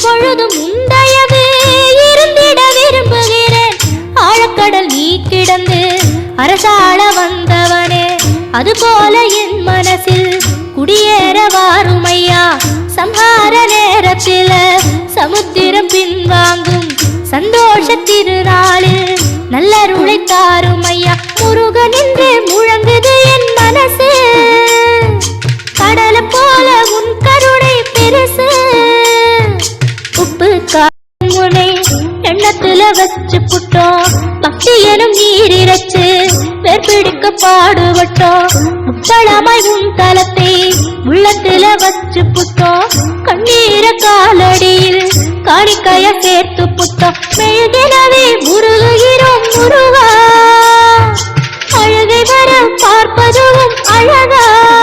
எப்பொழுதும் உந்தயவு இருந்திட விரும்புகிறேன். ஆழக்கடல் நீ கிடந்து அரசாள வந்தவனே. அதுபோல என் மனசில் குடியேற வாருமையா. சம்ஹார நேரத்தில் சமுத்திரம் பின்வாங்கும் சந்தோஷ திருநாளில் நல்லருளை தாருமையா. முருகன் என்று முழங்குது வச்சு புட்டோம். பக்தி எனும் நீரிரச்சு வேர்பிடிக்க பாடுபட்டோம். முத்தளமாய் உன் தலத்தை உள்ளத்துல வச்சு புட்டோம். கண்ணீர காலடியில் காணிக்கைய சேர்த்து புட்டோம். மெழுகினவே முருகுகிறோம் முருகா. அழகை வர பார்ப்பதும் அழகா.